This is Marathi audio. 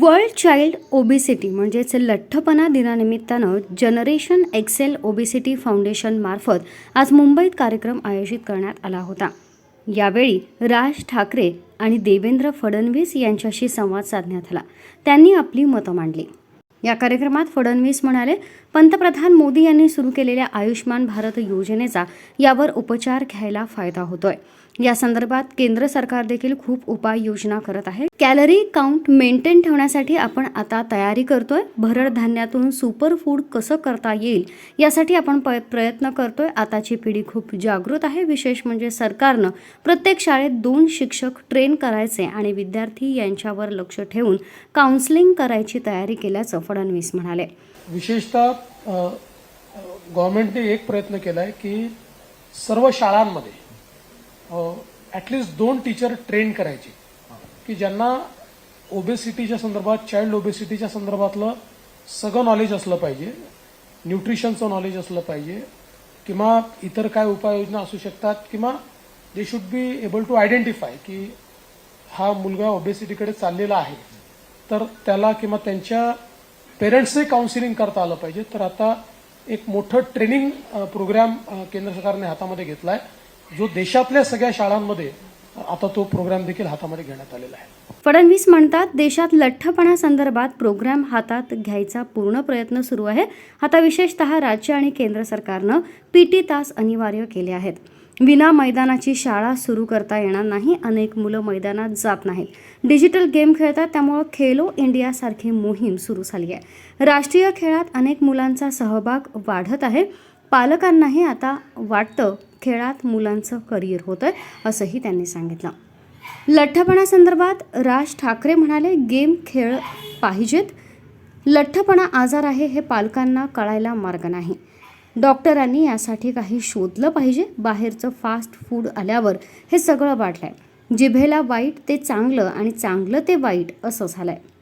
वर्ल्ड चाइल्ड ओबेसिटी म्हणजेच लठ्ठपणा दिनानिमित्तानं जनरेशन एक्सेल ओबेसिटी फाउंडेशनमार्फत आज मुंबईत कार्यक्रम आयोजित करण्यात आला होता. यावेळी राज ठाकरे आणि देवेंद्र फडणवीस यांच्याशी संवाद साधण्यात आला. त्यांनी आपली मतं मांडली. या कार्यक्रमात फडणवीस म्हणाले पंतप्रधान मोदी यांनी सुरू केलेल्या आयुष्मान भारत योजनेचा यावर उपचार घ्यायला फायदा होतोय. या संदर्भात केंद्र सरकार देखील खूप उपाययोजना करत आहे. कॅलरी काउंट मेंटेन ठेवण्यासाठी आपण आता तयारी करतोय. भरड धान्यातून सुपर फूड कसं करता येईल यासाठी आपण प- प्रयत्न करतोय. आताची पिढी खूप जागृत आहे. विशेष म्हणजे सरकारनं प्रत्येक शाळेत दोन शिक्षक ट्रेन करायचे आणि विद्यार्थी यांच्यावर लक्ष ठेवून काउन्सिलिंग करायची तयारी केल्याचं फडणवीस म्हणाले. विशेषतः गव्हर्नमेंटने एक प्रयत्न केला आहे की सर्व शाळांमध्ये ॲटलिस्ट दोन टीचर ट्रेन करायचे. की ज्यांना ओबेसिटीच्या संदर्भात चाइल्ड ओबेसिटीच्या संदर्भातलं सगळं नॉलेज असलं पाहिजे न्यूट्रिशनचं नॉलेज असलं पाहिजे किंवा इतर काय उपाययोजना असू शकतात किंवा they should be able to identify की हा मुलगा ओबेसिटीकडे चाललेला आहे. तर त्याला किंवा त्यांच्या पेरेंट्सही काउन्सिलिंग करता आलं पाहिजे. तर आता एक मोठं ट्रेनिंग प्रोग्राम केंद्र सरकारने हातामध्ये घेतला आहे जो देशातल्या सगळ्या शाळांमध्ये आता तो प्रोग्राम देखील हातामध्ये घेण्यात आलेला आहे. फडणवीस म्हणतात देशात लठ्ठपणा संदर्भात प्रोग्राम हातात घ्यायचा पूर्ण प्रयत्न सुरू आहे. आता विशेषतः राज्य आणि केंद्र सरकारनं पीटी तास अनिवार्य केले आहेत. विना मैदानाची शाळा सुरू करता येणार नाही अनेक मुलं मैदानात जात नाहीत. डिजिटल गेम खेळतात त्यामुळं खेलो इंडियासारखी मोहीम सुरू झाली आहे. राष्ट्रीय खेळात अनेक मुलांचा सहभाग वाढत आहे. पालकांनाही आता वाटतं खेळात मुलांचं करिअर होतं असंही त्यांनी सांगितलं. लठ्ठपणासंदर्भात राज ठाकरे म्हणाले गेम खेळ पाहिजेत. लठ्ठपणा आजार आहे हे पालकांना कळायला मार्ग नाही. डॉक्टरांनी यासाठी काही शोधलं पाहिजे. बाहेरचं फास्ट फूड आल्यावर हे सगळं वाढलंय. जिभेला वाईट ते चांगलं आणि चांगलं ते वाईट असं झालं आहे